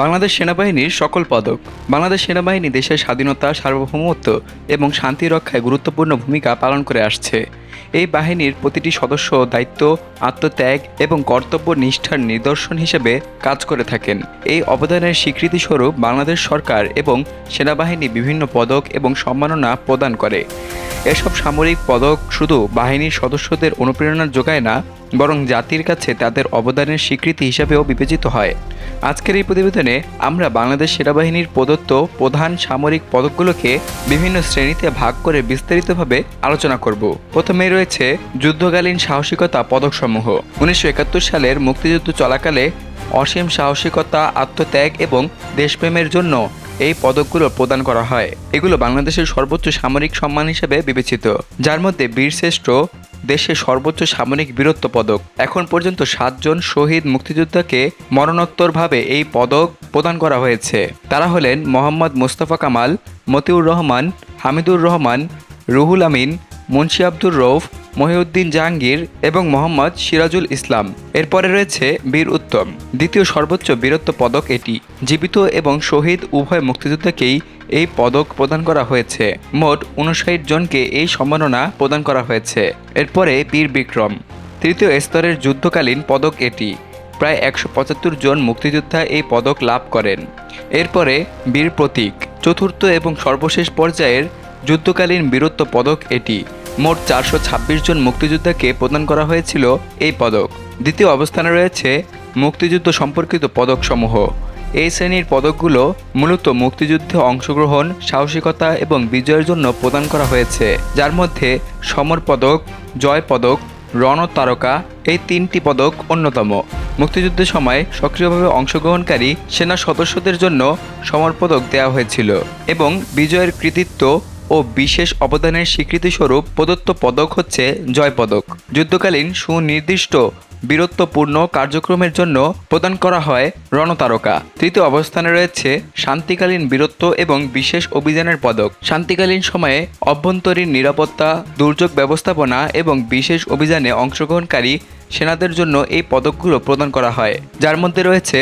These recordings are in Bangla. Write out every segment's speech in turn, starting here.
বাংলাদেশ সেনাবাহিনীর সকল পদক। বাংলাদেশ সেনাবাহিনী দেশের স্বাধীনতা, সার্বভৌমত্ব এবং শান্তি রক্ষায় গুরুত্বপূর্ণ ভূমিকা পালন করে আসছে। এই বাহিনীর প্রতিটি সদস্য দায়িত্ব, আত্মত্যাগ এবং কর্তব্য নিষ্ঠার নিদর্শন হিসেবে কাজ করে থাকেন। এই অবদানের স্বীকৃতিস্বরূপ বাংলাদেশ সরকার এবং সেনাবাহিনী বিভিন্ন পদক এবং সম্মাননা প্রদান করে। এসব সামরিক পদক শুধু বাহিনীর সদস্যদের অনুপ্রেরণা যোগায় না, বরং জাতির কাছে তাদের অবদানের স্বীকৃতি হিসাবেও বিবেচিত হয়। আজকের এই প্রতিবেদনে আমরা বাংলাদেশ সেনাবাহিনীর প্রদত্ত প্রধান সামরিক পদকগুলোকে বিভিন্ন শ্রেণীতে ভাগ করে বিস্তারিতভাবে আলোচনা করব। প্রথমে রয়েছে যুদ্ধকালীন সাহসিকতা পদকসমূহ। উনিশশো একাত্তর সালের মুক্তিযুদ্ধ চলাকালে অসীম সাহসিকতা, আত্মত্যাগ এবং দেশপ্রেমের জন্য এই পদকগুলো প্রদান করা হয়। এগুলো বাংলাদেশের সর্বোচ্চ সামরিক সম্মান হিসেবে বিবেচিত। যার মধ্যে বীরশ্রেষ্ঠ দেশের সর্বোচ্চ সামরিক বীরত্ব পদক। এখন পর্যন্ত সাতজন শহীদ মুক্তিযোদ্ধাকে মরণোত্তরভাবে এই পদক প্রদান করা হয়েছে। তারা হলেন মোহাম্মদ মোস্তফা কামাল, মতিউর রহমান, হামিদুর রহমান, রুহুল আমিন, মুন্সি আব্দুর রৌফ মহিউদ্দিন জাহাঙ্গীর এবং মোহাম্মদ সিরাজুল ইসলাম। এরপরে রয়েছে বীর উত্তম। দ্বিতীয় সর্বোচ্চ বীরত্ব পদক এটি। জীবিত এবং শহীদ উভয় মুক্তিযোদ্ধাকেই এই পদক প্রদান করা হয়েছে। মোট উনষাট জনকে এই সম্মাননা প্রদান করা হয়েছে। এরপরে বীর বিক্রম। তৃতীয় স্তরের যুদ্ধকালীন পদক এটি। প্রায় একশো পঁচাত্তর জন মুক্তিযোদ্ধা এই পদক লাভ করেন। এরপরে বীর প্রতীক। চতুর্থ এবং সর্বশেষ পর্যায়ের যুদ্ধকালীন বীরত্ব পদক এটি। মোট চারশো ছাব্বিশ জন মুক্তিযোদ্ধাকে প্রদান করা হয়েছিল এই পদক। দ্বিতীয় অবস্থানে রয়েছে মুক্তিযুদ্ধ সম্পর্কিত পদকসমূহ। এই শ্রেণির পদকগুলো মূলত মুক্তিযুদ্ধে অংশগ্রহণ, সাহসিকতা এবং বিজয়ের জন্য প্রদান করা হয়েছে। যার মধ্যে সমর পদক, জয় পদক রণতারকা এই তিনটি পদক অন্যতম। মুক্তিযুদ্ধের সময় সক্রিয়ভাবে অংশগ্রহণকারী সেনা সদস্যদের জন্য সমর পদক দেওয়া হয়েছিল এবং বিজয়ের কৃতিত্ব ও বিশেষ অবদানের স্বীকৃতিস্বরূপ প্রদত্ত পদক হচ্ছে জয় পদক। যুদ্ধকালীন সুনির্দিষ্ট বীরত্বপূর্ণ কার্যক্রমের জন্য প্রদান করা হয় রণতারকা। তৃতীয় অবস্থানে রয়েছে শান্তিকালীন বীরত্ব এবং বিশেষ অভিযানের পদক। শান্তিকালীন সময়ে অভ্যন্তরীণ নিরাপত্তা, দুর্যোগ ব্যবস্থাপনা এবং বিশেষ অভিযানে অংশগ্রহণকারী সেনাদের জন্য এই পদকগুলো প্রদান করা হয়। যার মধ্যে রয়েছে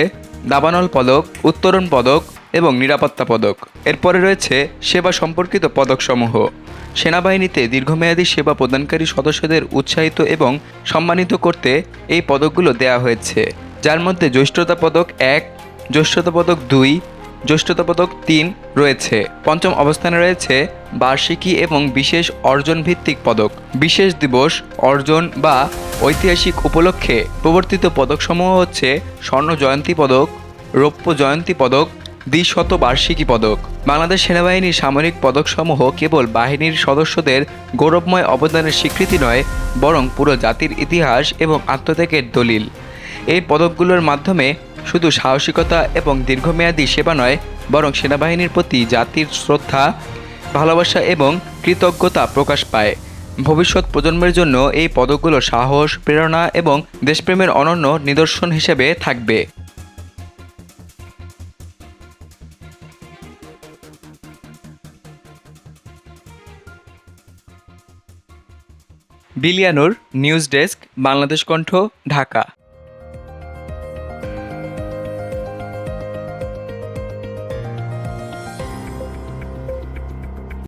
দাবানল পদক, উত্তরণ পদক এবং নিরাপত্তা পদক। এরপরে রয়েছে সেবা সম্পর্কিত পদকসমূহ। সেনাবাহিনীতে দীর্ঘমেয়াদী সেবা প্রদানকারী সদস্যদের উৎসাহিত এবং সম্মানিত করতে এই পদকগুলো দেওয়া হয়েছে। যার মধ্যে জ্যৈষ্ঠতা পদক এক, জ্যৈষ্ঠতা পদক দুই, জ্যৈষ্ঠতা পদক তিন রয়েছে। পঞ্চম অবস্থানে রয়েছে বার্ষিকী এবং বিশেষ অর্জন ভিত্তিক পদক। বিশেষ দিবস, অর্জন বা ঐতিহাসিক উপলক্ষে প্রবর্তিত পদকসমূহ হচ্ছে স্বর্ণ জয়ন্তী পদক, রৌপ্য জয়ন্তী পদক দ্বিশত বার্ষিকী পদক। বাংলাদেশ সেনাবাহিনীর সামরিক পদকসমূহ কেবল বাহিনীর সদস্যদের গৌরবময় অবদানের স্বীকৃতি নয়, বরং পুরো জাতির ইতিহাস এবং আত্মত্যাগের দলিল। এই পদকগুলোর মাধ্যমে শুধু সাহসিকতা এবং দীর্ঘমেয়াদী সেবা নয়, বরং সেনাবাহিনীর প্রতি জাতির শ্রদ্ধা, ভালোবাসা এবং কৃতজ্ঞতা প্রকাশ পায়। ভবিষ্যৎ প্রজন্মের জন্য এই পদকগুলো সাহস, প্রেরণা এবং দেশপ্রেমের অনন্য নিদর্শন হিসেবে থাকবে। বিলিয়ানুর নিউজ ডেস্ক বাংলাদেশ কণ্ঠ ঢাকা।